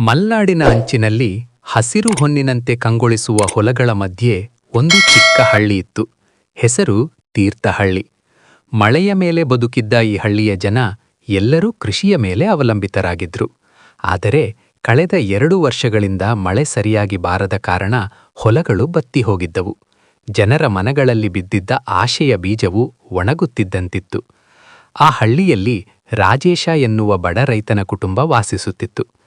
ಮಲ್ನಾಡಿನ ಅಂಚಿನಲ್ಲಿ ಹಸಿರು ಹೊನ್ನಿನಂತೆ ಕಂಗೊಳಿಸುವ ಹೊಲಗಳ ಮಧ್ಯೆ ಒಂದು ಚಿಕ್ಕ ಹಳ್ಳಿ ಇತ್ತು. ಹೆಸರು ತೀರ್ಥಹಳ್ಳಿ. ಮಳೆಯ ಮೇಲೆ ಬದುಕಿದ್ದ ಈ ಹಳ್ಳಿಯ ಜನ ಎಲ್ಲರೂ ಕೃಷಿಯ ಮೇಲೆ ಅವಲಂಬಿತರಾಗಿದ್ರು. ಆದರೆ ಕಳೆದ ಎರಡು ವರ್ಷಗಳಿಂದ ಮಳೆ ಸರಿಯಾಗಿ ಬಾರದ ಕಾರಣ ಹೊಲಗಳು ಬತ್ತಿ ಹೋಗಿದ್ದವು. ಜನರ ಮನಗಳಲ್ಲಿ ಬಿದ್ದಿದ್ದ ಆಶೆಯ ಬೀಜವು ಒಣಗುತ್ತಿದ್ದಂತಿತ್ತು. ಆ ಹಳ್ಳಿಯಲ್ಲಿ ರಾಜೇಶ ಎನ್ನುವ ಬಡ ರೈತನ ಕುಟುಂಬ ವಾಸಿಸುತ್ತಿತ್ತು.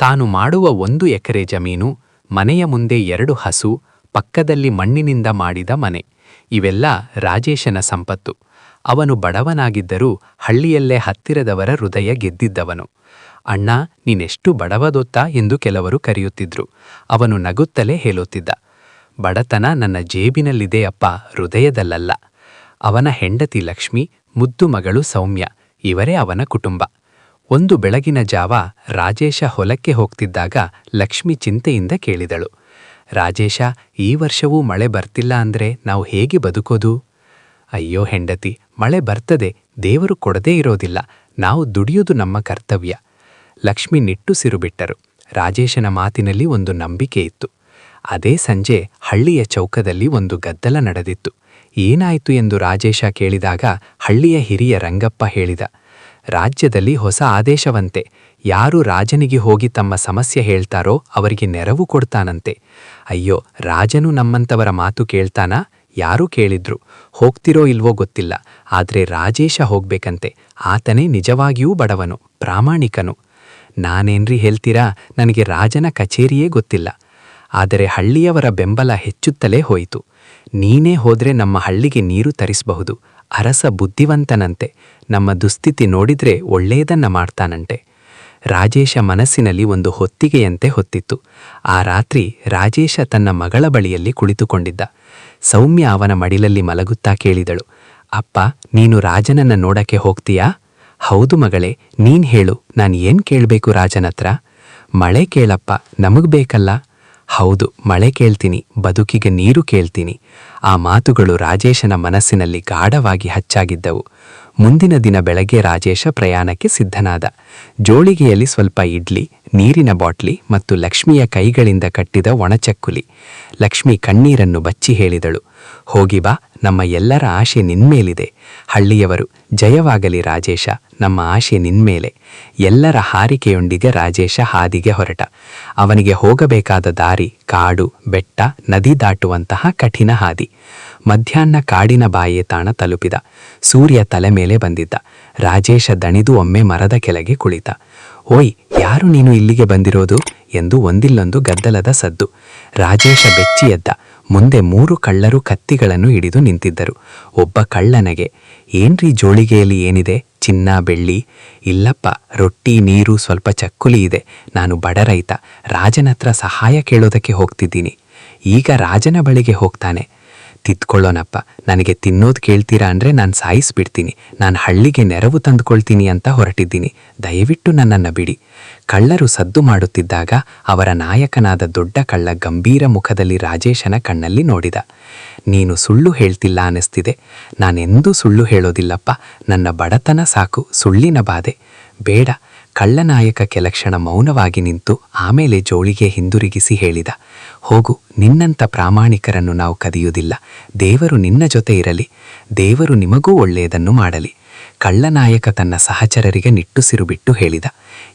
ತಾನು ಮಾಡುವ ಒಂದು ಎಕರೆ ಜಮೀನು, ಮನೆಯ ಮುಂದೆ ಎರಡು ಹಸು, ಪಕ್ಕದಲ್ಲಿ ಮಣ್ಣಿನಿಂದ ಮಾಡಿದ ಮನೆ. ಇವೆಲ್ಲ ರಾಜೇಶನ ಸಂಪತ್ತು. ಅವನು ಬಡವನಾಗಿದ್ದರೂ ಹಳ್ಳಿಯಲ್ಲೇ ಹತ್ತಿರದವರ ಹೃದಯ ಗೆದ್ದಿದ್ದವನು. ಅಣ್ಣ, ನೀನೆಷ್ಟು ಬಡವದೊತ್ತ? ಎಂದು ಕೆಲವರು ಕರೆಯುತ್ತಿದ್ರು. ಅವನು ನಗುತ್ತಲೇ ಹೇಳುತ್ತಿದ್ದ. ಬಡತನ ನನ್ನ ಜೇಬಿನಲ್ಲಿದೆ ಅಪ್ಪ, ಹೃದಯದಲ್ಲಲ್ಲ. ಅವನ ಹೆಂಡತಿ ಲಕ್ಷ್ಮಿ, ಮುದ್ದು ಮಗಳು ಸೌಮ್ಯ, ಇವರೇ ಅವನ ಕುಟುಂಬ. ಒಂದು ಬೆಳಗಿನ ಜಾವ ರಾಜೇಶ ಹೊಲಕ್ಕೆ ಹೋಗ್ತಿದ್ದಾಗ ಲಕ್ಷ್ಮಿ ಚಿಂತೆಯಿಂದ ಕೇಳಿದಳು. ರಾಜೇಶ, ಈ ವರ್ಷವೂ ಮಳೆ ಬರ್ತಿಲ್ಲ ಅಂದ್ರೆ ನಾವು ಹೇಗೆ ಬದುಕೋದು? ಅಯ್ಯೋ ಹೆಂಡತಿ, ಮಳೆ ಬರ್ತದೆ, ದೇವರು ಕೊಡದೇ ಇರೋದಿಲ್ಲ, ನಾವು ದುಡಿಯೋದು ನಮ್ಮ ಕರ್ತವ್ಯ. ಲಕ್ಷ್ಮಿ ನಿಟ್ಟುಸಿರು ಬಿಟ್ಟರು. ರಾಜೇಶನ ಮಾತಿನಲ್ಲಿ ಒಂದು ನಂಬಿಕೆ ಇತ್ತು. ಅದೇ ಸಂಜೆ ಹಳ್ಳಿಯ ಚೌಕದಲ್ಲಿ ಒಂದು ಗದ್ದಲ ನಡೆದಿತ್ತು. ಏನಾಯಿತು ಎಂದು ರಾಜೇಶ ಕೇಳಿದಾಗ ಹಳ್ಳಿಯ ಹಿರಿಯ ರಂಗಪ್ಪ ಹೇಳಿದ ರಾಜ್ಯದಲ್ಲಿ ಹೊಸ ಆದೇಶವಂತೆ. ಯಾರು ರಾಜನಿಗೆ ಹೋಗಿ ತಮ್ಮ ಸಮಸ್ಯೆ ಹೇಳ್ತಾರೋ ಅವರಿಗೆ ನೆರವು ಕೊಡ್ತಾನಂತೆ. ಅಯ್ಯೋ, ರಾಜನು ನಮ್ಮಂತವರ ಮಾತು ಕೇಳ್ತಾನಾ? ಯಾರು ಕೇಳಿದ್ರು? ಹೋಗ್ತಿರೋ ಇಲ್ವೋ ಗೊತ್ತಿಲ್ಲ. ಆದ್ರೆ ರಾಜೇಶ ಹೋಗ್ಬೇಕಂತೆ. ಆತನೇ ನಿಜವಾಗಿಯೂ ಬಡವನು, ಪ್ರಾಮಾಣಿಕನು. ನಾನೇನ್ರಿ ಹೇಳ್ತೀರಾ? ನನಗೆ ರಾಜನ ಕಚೇರಿಯೇ ಗೊತ್ತಿಲ್ಲ. ಆದರೆ ಹಳ್ಳಿಯವರ ಬೆಂಬಲ ಹೆಚ್ಚುತ್ತಲೇ ಹೋಯಿತು. ನೀನೇ ಹೋದ್ರೆ ನಮ್ಮ ಹಳ್ಳಿಗೆ ನೀರು ತರಿಸಬಹುದು. ಅರಸ ಬುದ್ಧಿವಂತನಂತೆ ನಮ್ಮ ದುಸ್ಥಿತಿ ನೋಡಿದ್ರೆ ಒಳ್ಳೆಯದನ್ನ ಮಾಡ್ತಾನಂತೆ. ರಾಜೇಶ ಮನಸ್ಸಿನಲ್ಲಿ ಒಂದು ಹೊತ್ತಿಗೆಯಂತೆ ಹೊತ್ತಿತ್ತು. ಆ ರಾತ್ರಿ ರಾಜೇಶ ತನ್ನ ಮಗಳ ಬಳಿಯಲ್ಲಿ ಕುಳಿತುಕೊಂಡಿದ್ದ. ಸೌಮ್ಯ ಅವನ ಮಡಿಲಲ್ಲಿ ಮಲಗುತ್ತಾ ಕೇಳಿದಳು. ಅಪ್ಪ, ನೀನು ರಾಜನನ್ನ ನೋಡಕ್ಕೆ ಹೋಗ್ತೀಯಾ? ಹೌದು ಮಗಳೇ, ನೀನ್ ಹೇಳು, ನಾನು ಏನ್ ಕೇಳಬೇಕು ರಾಜನತ್ರ? ಮಳೆ ಕೇಳಪ್ಪ, ನಮಗ್ ಬೇಕಲ್ಲ? ಹೌದು, ಮಳೆ ಕೇಳ್ತೀನಿ, ಬದುಕಿಗೆ ನೀರು ಕೇಳ್ತೀನಿ. ಆ ಮಾತುಗಳು ರಾಜೇಶನ ಮನಸ್ಸಿನಲ್ಲಿ ಗಾಢವಾಗಿ ಹಚ್ಚಾಗಿದ್ದವು. ಮುಂದಿನ ದಿನ ಬೆಳಗ್ಗೆ ರಾಜೇಶ ಪ್ರಯಾಣಕ್ಕೆ ಸಿದ್ಧನಾದ. ಜೋಳಿಗೆಯಲ್ಲಿ ಸ್ವಲ್ಪ ಇಡ್ಲಿ ನೀರಿನ ಬಾಟ್ಲಿ ಮತ್ತು ಲಕ್ಷ್ಮಿಯ ಕೈಗಳಿಂದ ಕಟ್ಟಿದ ಒಣಚಕ್ಕುಲಿ. ಲಕ್ಷ್ಮಿ ಕಣ್ಣೀರನ್ನು ಬಚ್ಚಿ ಹೇಳಿದಳು. ಹೋಗಿ ಬಾ, ನಮ್ಮ ಎಲ್ಲರ ಆಶೆ ನಿನ್ಮೇಲಿದೆ. ಹಳ್ಳಿಯವರು, ಜಯವಾಗಲಿ ರಾಜೇಶ, ನಮ್ಮ ಆಶೆ ನಿನ್ಮೇಲೆ. ಎಲ್ಲರ ಹಾರಿಕೆಯೊಂದಿಗೆ ರಾಜೇಶ ಹಾದಿಗೆ ಹೊರಟ. ಅವನಿಗೆ ಹೋಗಬೇಕಾದ ದಾರಿ, ಕಾಡು, ಬೆಟ್ಟ, ನದಿ ದಾಟುವಂತಹ ಕಠಿಣ ಹಾದಿ. ಮಧ್ಯಾಹ್ನ ಕಾಡಿನ ಬಾಯೇ ತಾಣ ತಲುಪಿದ. ಸೂರ್ಯ ತಲೆ ಮೇಲೆ ಬಂದಿದ್ದ. ರಾಜೇಶ ದಣಿದು ಒಮ್ಮೆ ಮರದ ಕೆಳಗೆ ಕುಳಿತ. ಓಯ್, ಯಾರು ನೀನು ಇಲ್ಲಿಗೆ ಬಂದಿರೋದು? ಎಂದು ಒಂದಿಲ್ಲೊಂದು ಗದ್ದಲದ ಸದ್ದು. ರಾಜೇಶ ಬೆಚ್ಚಿ ಎದ್ದ. ಮುಂದೆ ಮೂರು ಕಳ್ಳರು ಕತ್ತಿಗಳನ್ನು ಹಿಡಿದು ನಿಂತಿದ್ದರು. ಒಬ್ಬ ಕಳ್ಳನಗೆ, ಏನ್ರಿ ಜೋಳಿಗೆಯಲ್ಲಿ ಏನಿದೆ? ಚಿನ್ನ, ಬೆಳ್ಳಿ? ಇಲ್ಲಪ್ಪ, ರೊಟ್ಟಿ, ನೀರು, ಸ್ವಲ್ಪ ಚಕ್ಕುಲಿ ಇದೆ. ನಾನು ಬಡ ರೈತ. ರಾಜನತ್ರ ಸಹಾಯ ಕೇಳೋದಕ್ಕೆ ಹೋಗ್ತಿದ್ದೀನಿ. ಈಗ ರಾಜನ ಬಳಿಗೆ ಹೋಗ್ತಾನೆ. ತಿದ್ಕೊಳ್ಳೋನಪ್ಪ ನನಗೆ ತಿನ್ನೋದು ಕೇಳ್ತೀರಾ ಅಂದ್ರೆ ನಾನು ಸಾಯಿಸ್ಬಿಡ್ತೀನಿ. ನಾನು ಹಳ್ಳಿಗೆ ನೆರವು ತಂದುಕೊಳ್ತೀನಿ ಅಂತ ಹೊರಟಿದ್ದೀನಿ. ದಯವಿಟ್ಟು ನನ್ನನ್ನು ಬಿಡಿ. ಕಳ್ಳರು ಸದ್ದು ಮಾಡುತ್ತಿದ್ದಾಗ ಅವರ ನಾಯಕನಾದ ದೊಡ್ಡ ಕಳ್ಳ ಗಂಭೀರ ಮುಖದಲ್ಲಿ ರಾಜೇಶನ ಕಣ್ಣಲ್ಲಿ ನೋಡಿದ. ನೀನು ಸುಳ್ಳು ಹೇಳ್ತಿಲ್ಲ ಅನ್ನಿಸ್ತಿದೆ. ನಾನೆಂದೂ ಸುಳ್ಳು ಹೇಳೋದಿಲ್ಲಪ್ಪ. ನನ್ನ ಬಡತನ ಸಾಕು. ಸುಳ್ಳಿನ ಬಾಧೆ. ಬೇಡ. ಕಳ್ಳನಾಯಕ ಕೆಲಕ್ಷಣ ಮೌನವಾಗಿ ನಿಂತು ಆಮೇಲೆ ಜೋಳಿಗೆ ಹಿಂದಿರುಗಿಸಿ ಹೇಳಿದ, ಹೋಗು, ನಿನ್ನಂಥ ಪ್ರಾಮಾಣಿಕರನ್ನು ನಾವು ಕದಿಯುವುದಿಲ್ಲ. ದೇವರು ನಿನ್ನ ಜೊತೆ ಇರಲಿ. ದೇವರು ನಿಮಗೂ ಒಳ್ಳೆಯದನ್ನು ಮಾಡಲಿ. ಕಳ್ಳನಾಯಕ ತನ್ನ ಸಹಚರರಿಗೆ ನಿಟ್ಟುಸಿರು ಬಿಟ್ಟು ಹೇಳಿದ,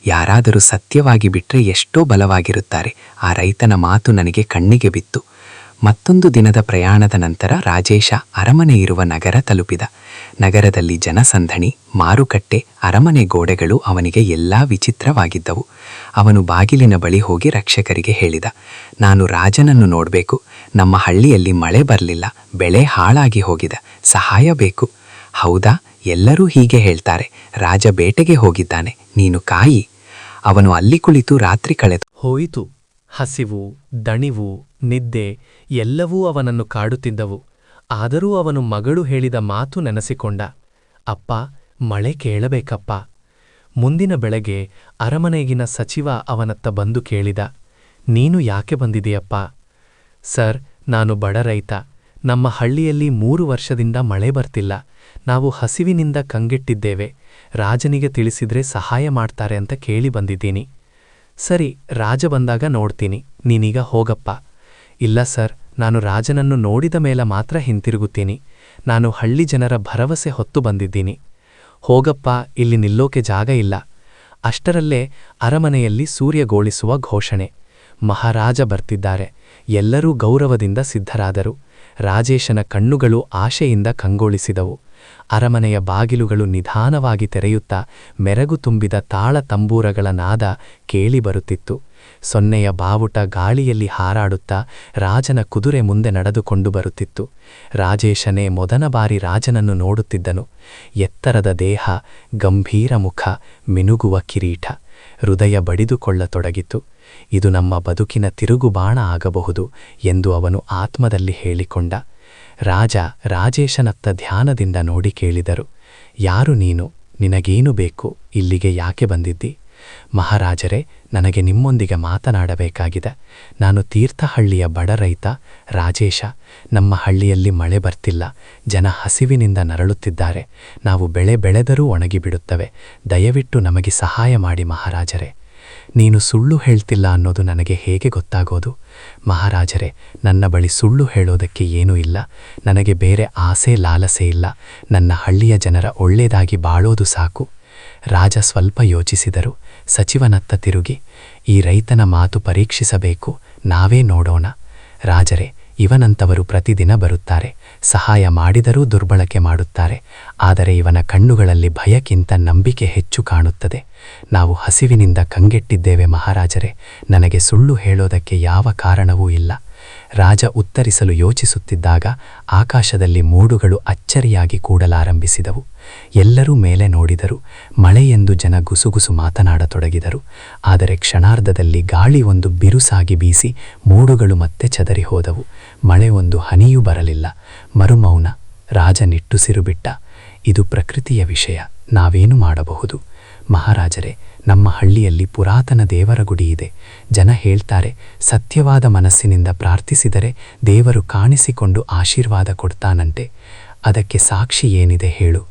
ಯಾರಾದರೂ ಸತ್ಯವಾಗಿ ಬಿಟ್ಟರೆ ಎಷ್ಟೋ ಬಲವಾಗಿರುತ್ತಾರೆ. ಆ ರೈತನ ಮಾತು ನನಗೆ ಕಣ್ಣಿಗೆ ಬಿತ್ತು. ಮತ್ತೊಂದು ದಿನದ ಪ್ರಯಾಣದ ನಂತರ ರಾಜೇಶ ಅರಮನೆ ಇರುವ ನಗರ ತಲುಪಿದ. ನಗರದಲ್ಲಿ ಜನಸಂದಣಿ, ಮಾರುಕಟ್ಟೆ, ಅರಮನೆ ಗೋಡೆಗಳು ಅವನಿಗೆ ಎಲ್ಲಾ ವಿಚಿತ್ರವಾಗಿದ್ದವು. ಅವನು ಬಾಗಿಲಿನ ಬಳಿ ಹೋಗಿ ರಕ್ಷಕರಿಗೆ ಹೇಳಿದ, ನಾನು ರಾಜನನ್ನು ನೋಡಬೇಕು. ನಮ್ಮ ಹಳ್ಳಿಯಲ್ಲಿ ಮಳೆ ಬರಲಿಲ್ಲ. ಬೆಳೆ ಹಾಳಾಗಿ ಹೋಗಿದೆ. ಸಹಾಯ ಬೇಕು. ಹೌದಾ? ಎಲ್ಲರೂ ಹೀಗೆ ಹೇಳ್ತಾರೆ. ರಾಜ ಬೇಟೆಗೆ ಹೋಗಿದ್ದಾನೆ. ನೀನು ಕಾಯಿ. ಅವನು ಅಲ್ಲಿ ಕುಳಿತು ರಾತ್ರಿ ಕಳೆದು ಹೋಯಿತು. ಹಸಿವು, ದಣಿವು, ನಿದ್ದೆ ಎಲ್ಲವೂ ಅವನನ್ನು ಕಾಡುತ್ತಿದ್ದವು. ಆದರೂ ಅವನು ಮಗಳು ಹೇಳಿದ ಮಾತು ನೆನೆಸಿಕೊಂಡ. ಅಪ್ಪ, ಮಳೆ ಕೇಳಬೇಕಪ್ಪ. ಮುಂದಿನ ಬೆಳಗ್ಗೆ ಅರಮನೆಗಿನ ಸಚಿವ ಅವನತ್ತ ಬಂದು ಕೇಳಿದ. ನೀನು ಯಾಕೆ ಬಂದಿದೆಯಪ್ಪ ಸರ್, ನಾನು ಬಡ ರೈತ. ನಮ್ಮ ಹಳ್ಳಿಯಲ್ಲಿ ಮೂರು ವರ್ಷದಿಂದ ಮಳೆ ಬರ್ತಿಲ್ಲ. ನಾವು ಹಸಿವಿನಿಂದ ಕಂಗೆಟ್ಟಿದ್ದೇವೆ. ರಾಜನಿಗೆ ತಿಳಿಸಿದ್ರೆ ಸಹಾಯ ಮಾಡ್ತಾರೆ ಅಂತ ಕೇಳಿ ಬಂದಿದ್ದೀನಿ. ಸರಿ, ರಾಜ ಬಂದಾಗ ನೋಡ್ತೀನಿ. ನೀನೀಗ ಹೋಗಪ್ಪ. ಇಲ್ಲ ಸರ್ ನಾನು ರಾಜನನ್ನು ನೋಡಿದ ಮೇಲೆ ಮಾತ್ರ ಹಿಂತಿರುಗುತ್ತೀನಿ. ನಾನು ಹಳ್ಳಿ ಜನರ ಭರವಸೆ ಹೊತ್ತು ಬಂದಿದ್ದೀನಿ. ಹೋಗಪ್ಪ, ಇಲ್ಲಿ ನಿಲ್ಲೋಕೆ ಜಾಗ ಇಲ್ಲ. ಅಷ್ಟರಲ್ಲೇ ಅರಮನೆಯಲ್ಲಿ ಸೂರ್ಯಗೋಳಿಸುವ ಘೋಷಣೆ. ಮಹಾರಾಜ ಬರ್ತಿದ್ದಾರೆ. ಎಲ್ಲರೂ ಗೌರವದಿಂದ ಸಿದ್ಧರಾದರು. ರಾಜೇಶನ ಕಣ್ಣುಗಳು ಆಶೆಯಿಂದ ಕಂಗೊಳಿಸಿದವು. ಅರಮನೆಯ ಬಾಗಿಲುಗಳು ನಿಧಾನವಾಗಿ ತೆರೆಯುತ್ತಾ ಮೆರಗು ತುಂಬಿದ ತಾಳ ತಂಬೂರಗಳ ನಾದ ಕೇಳಿಬರುತ್ತಿತ್ತು ಸೊನ್ನೆಯ ಬಾವುಟ ಗಾಳಿಯಲ್ಲಿ ಹಾರಾಡುತ್ತಾ ರಾಜನ ಕುದುರೆ ಮುಂದೆ ನಡೆದುಕೊಂಡು ಬರುತ್ತಿತ್ತು. ರಾಜೇಶನೇ ಮೊದಲ ಬಾರಿ ರಾಜನನ್ನು ನೋಡುತ್ತಿದ್ದನು. ಎತ್ತರದ ದೇಹ, ಗಂಭೀರ ಮುಖ, ಮಿನುಗುವ ಕಿರೀಟ. ಹೃದಯ ಬಡಿದುಕೊಳ್ಳತೊಡಗಿತು ಇದು ನಮ್ಮ ಬದುಕಿನ ತಿರುಗುಬಾಣ ಆಗಬಹುದು ಎಂದು ಅವನು ಆತ್ಮದಲ್ಲಿ ಹೇಳಿಕೊಂಡ. ರಾಜ ರಾಜೇಶನತ್ತ ಧ್ಯಾನದಿಂದ ನೋಡಿ ಕೇಳಿದರು, ಯಾರು ನೀನು? ನಿನಗೇನು ಬೇಕು? ಇಲ್ಲಿಗೆ ಯಾಕೆ ಬಂದಿದ್ದಿ? ಮಹಾರಾಜರೇ, ನನಗೆ ನಿಮ್ಮೊಂದಿಗೆ ಮಾತನಾಡಬೇಕಾಗಿದೆ. ನಾನು ತೀರ್ಥಹಳ್ಳಿಯ ಬಡ ರೈತ, ರಾಜೇಶ. ನಮ್ಮ ಹಳ್ಳಿಯಲ್ಲಿ ಮಳೆ ಬರ್ತಿಲ್ಲ. ಜನ ಹಸಿವಿನಿಂದ ನರಳುತ್ತಿದ್ದಾರೆ. ನಾವು ಬೆಳೆ ಬೆಳೆದರೂ ಒಣಗಿಬಿಡುತ್ತವೆ. ದಯವಿಟ್ಟು ನಮಗೆ ಸಹಾಯ ಮಾಡಿ ಮಹಾರಾಜರೇ. ನೀನು ಸುಳ್ಳು ಹೇಳ್ತಿಲ್ಲ ಅನ್ನೋದು ನನಗೆ ಹೇಗೆ ಗೊತ್ತಾಗೋದು? ಮಹಾರಾಜರೇ, ನನ್ನ ಬಳಿ ಸುಳ್ಳು ಹೇಳೋದಕ್ಕೆ ಏನೂ ಇಲ್ಲ. ನನಗೆ ಬೇರೆ ಆಸೆ ಲಾಲಸೆ ಇಲ್ಲ. ನನ್ನ ಹಳ್ಳಿಯ ಜನರ ಒಳ್ಳೆಯದಾಗಿ ಬಾಳೋದು ಸಾಕು. ರಾಜ ಸ್ವಲ್ಪ ಯೋಚಿಸಿದರು. ಸಚಿವನತ್ತ ತಿರುಗಿ, ಈ ರೈತನ ಮಾತು ಪರೀಕ್ಷಿಸಬೇಕು, ನಾವೇ ನೋಡೋಣ. ರಾಜರೇ, ಇವನಂತವರು ಪ್ರತಿದಿನ ಬರುತ್ತಾರೆ. ಸಹಾಯ ಮಾಡಿದರೂ ದುರ್ಬಳಕೆ ಮಾಡುತ್ತಾರೆ. ಆದರೆ ಇವನ ಕಣ್ಣುಗಳಲ್ಲಿ ಭಯಕ್ಕಿಂತ ನಂಬಿಕೆ ಹೆಚ್ಚು ಕಾಣುತ್ತದೆ. ನಾವು ಹಸಿವಿನಿಂದ ಕಂಗೆಟ್ಟಿದ್ದೇವೆ ಮಹಾರಾಜರೇ. ನನಗೆ ಸುಳ್ಳು ಹೇಳೋದಕ್ಕೆ ಯಾವ ಕಾರಣವೂ ಇಲ್ಲ. ರಾಜ ಉತ್ತರಿಸಲು ಯೋಚಿಸುತ್ತಿದ್ದಾಗ ಆಕಾಶದಲ್ಲಿ ಮೂಡುಗಳು ಅಚ್ಚರಿಯಾಗಿ ಕೂಡಲಾರಂಭಿಸಿದವು. ಎಲ್ಲರೂ ಮೇಲೆ ನೋಡಿದರು. ಮಳೆಯೆಂದು ಜನ ಗುಸುಗುಸು ಮಾತನಾಡತೊಡಗಿದರು. ಆದರೆ ಕ್ಷಣಾರ್ಧದಲ್ಲಿ ಗಾಳಿ ಒಂದು ಬಿರುಸಾಗಿ ಬೀಸಿ ಮೂಡುಗಳು ಮತ್ತೆ ಚದರಿ ಹೋದವು ಮಳೆ ಒಂದು ಹನಿಯೂ ಬರಲಿಲ್ಲ. ಮರುಮೌನ, ರಾಜ ನಿಟ್ಟುಸಿರು ಬಿಟ್ಟ. ಇದು ಪ್ರಕೃತಿಯ ವಿಷಯ. ನಾವೇನು ಮಾಡಬಹುದು? ಮಹಾರಾಜರೇ ನಮ್ಮ ಹಳ್ಳಿಯಲ್ಲಿ ಪುರಾತನ ದೇವರ ಗುಡಿ ಇದೆ. ಜನ ಹೇಳ್ತಾರೆ, ಸತ್ಯವಾದ ಮನಸ್ಸಿನಿಂದ ಪ್ರಾರ್ಥಿಸಿದರೆ ದೇವರು ಕಾಣಿಸಿಕೊಂಡು ಆಶೀರ್ವಾದ ಕೊಡ್ತಾನಂತೆ. ಅದಕ್ಕೆ ಸಾಕ್ಷಿ ಏನಿದೆ ಹೇಳು.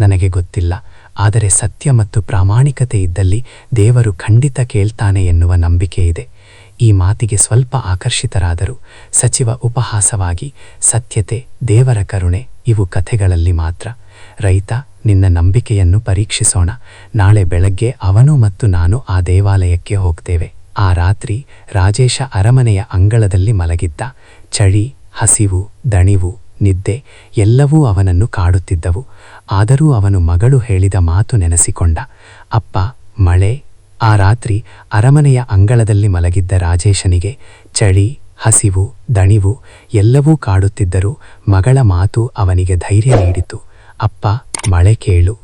ನನಗೆ ಗೊತ್ತಿಲ್ಲ, ಆದರೆ ಸತ್ಯ ಮತ್ತು ಪ್ರಾಮಾಣಿಕತೆ ಇದ್ದಲ್ಲಿ ದೇವರು ಖಂಡಿತ ಕೇಳ್ತಾನೆ ಎನ್ನುವ ನಂಬಿಕೆ ಇದೆ. ಈ ಮಾತಿಗೆ ಸ್ವಲ್ಪ ಆಕರ್ಷಿತರಾದರು. ಸಚಿವ ಉಪಹಾಸವಾಗಿ, ಸತ್ಯತೆ, ದೇವರ ಕರುಣೆ, ಇವು ಕಥೆಗಳಲ್ಲಿ ಮಾತ್ರ. ರೈತ, ನಿನ್ನ ನಂಬಿಕೆಯನ್ನು ಪರೀಕ್ಷಿಸೋಣ. ನಾಳೆ ಬೆಳಗ್ಗೆ ಅವನು ಮತ್ತು ನಾನು ಆ ದೇವಾಲಯಕ್ಕೆ ಹೋಗ್ತೇವೆ. ಆ ರಾತ್ರಿ ರಾಜೇಶ ಅರಮನೆಯ ಅಂಗಳದಲ್ಲಿ ಮಲಗಿದ್ದ. ಚಳಿ, ಹಸಿವು, ದಣಿವು, ನಿದ್ದೆ ಎಲ್ಲವೂ ಅವನನ್ನು ಕಾಡುತ್ತಿದ್ದವು. ಆದರೂ ಅವನು ಮಗಳು ಹೇಳಿದ ಮಾತು ನೆನೆಸಿಕೊಂಡ. ಅಪ್ಪ, ಮಳೆ. ಆ ರಾತ್ರಿ ಅರಮನೆಯ ಅಂಗಳದಲ್ಲಿ ಮಲಗಿದ್ದ ರಾಜೇಶನಿಗೆ ಚಳಿ, ಹಸಿವು, ದಣಿವು ಎಲ್ಲವೂ ಕಾಡುತ್ತಿದ್ದರೂ ಮಗಳ ಮಾತು ಅವನಿಗೆ ಧೈರ್ಯ ನೀಡಿತು. ಅಪ್ಪ, ಮಳೆ ಕೇಳು.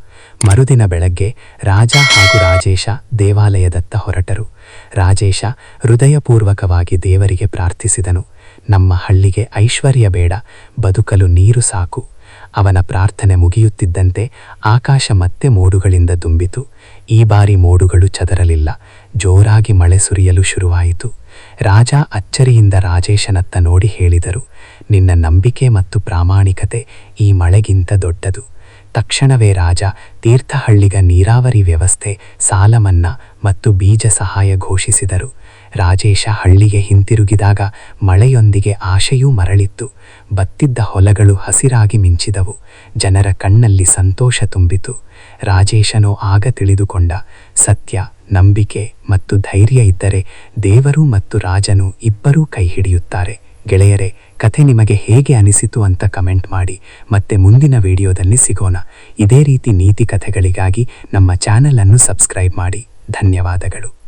ಮರುದಿನ ಬೆಳಗ್ಗೆ ರಾಜ ಹಾಗೂ ರಾಜೇಶ ದೇವಾಲಯದತ್ತ ಹೊರಟರು. ರಾಜೇಶ ಹೃದಯಪೂರ್ವಕವಾಗಿ ದೇವರಿಗೆ ಪ್ರಾರ್ಥಿಸಿದನು. ನಮ್ಮ ಹಳ್ಳಿಗೆ ಐಶ್ವರ್ಯ ಬೇಡ, ಬದುಕಲು ನೀರು ಸಾಕು. ಅವನ ಪ್ರಾರ್ಥನೆ ಮುಗಿಯುತ್ತಿದ್ದಂತೆ ಆಕಾಶ ಮತ್ತೆ ಮೋಡುಗಳಿಂದ ತುಂಬಿತು. ಈ ಬಾರಿ ಮೋಡುಗಳು ಚದರಲಿಲ್ಲ. ಜೋರಾಗಿ ಮಳೆ ಸುರಿಯಲು ಶುರುವಾಯಿತು. ರಾಜ ಅಚ್ಚರಿಯಿಂದ ರಾಜೇಶನತ್ತ ನೋಡಿ ಹೇಳಿದರು. ನಿನ್ನ ನಂಬಿಕೆ ಮತ್ತು ಪ್ರಾಮಾಣಿಕತೆ ಈ ಮಳೆಗಿಂತ ದೊಡ್ಡದು. ತಕ್ಷಣವೇ ರಾಜ, ತೀರ್ಥಹಳ್ಳಿಗ ನೀರಾವರಿ ವ್ಯವಸ್ಥೆ, ಸಾಲಮನ್ನ ಮತ್ತು ಬೀಜ ಸಹಾಯ ಘೋಷಿಸಿದರು. ರಾಜೇಶ ಹಳ್ಳಿಗೆ ಹಿಂತಿರುಗಿದಾಗ ಮಳೆಯೊಂದಿಗೆ ಆಶೆಯೂ ಮರಳಿತ್ತು. ಬತ್ತಿದ್ದ ಹೊಲಗಳು ಹಸಿರಾಗಿ ಮಿಂಚಿದವು. ಜನರ ಕಣ್ಣಲ್ಲಿ ಸಂತೋಷ ತುಂಬಿತು. ರಾಜೇಶನೋ ಆಗ ತಿಳಿದುಕೊಂಡ, ಸತ್ಯ, ನಂಬಿಕೆ ಮತ್ತು ಧೈರ್ಯ ಇದ್ದರೆ ದೇವರು ಮತ್ತು ರಾಜನು ಇಬ್ಬರೂ ಕೈ ಹಿಡಿಯುತ್ತಾರೆ. ಗೆಳೆಯರೆ, ಕಥೆ ನಿಮಗೆ ಹೇಗೆ ಅನಿಸಿತು ಅಂತ ಕಮೆಂಟ್ ಮಾಡಿ. ಮತ್ತೆ ಮುಂದಿನ ವಿಡಿಯೋದಲ್ಲಿ ಸಿಗೋಣ. ಇದೇ ರೀತಿ ನೀತಿ ಕಥೆಗಳಿಗಾಗಿ ನಮ್ಮ ಚಾನಲನ್ನು ಸಬ್ಸ್ಕ್ರೈಬ್ ಮಾಡಿ. ಧನ್ಯವಾದಗಳು.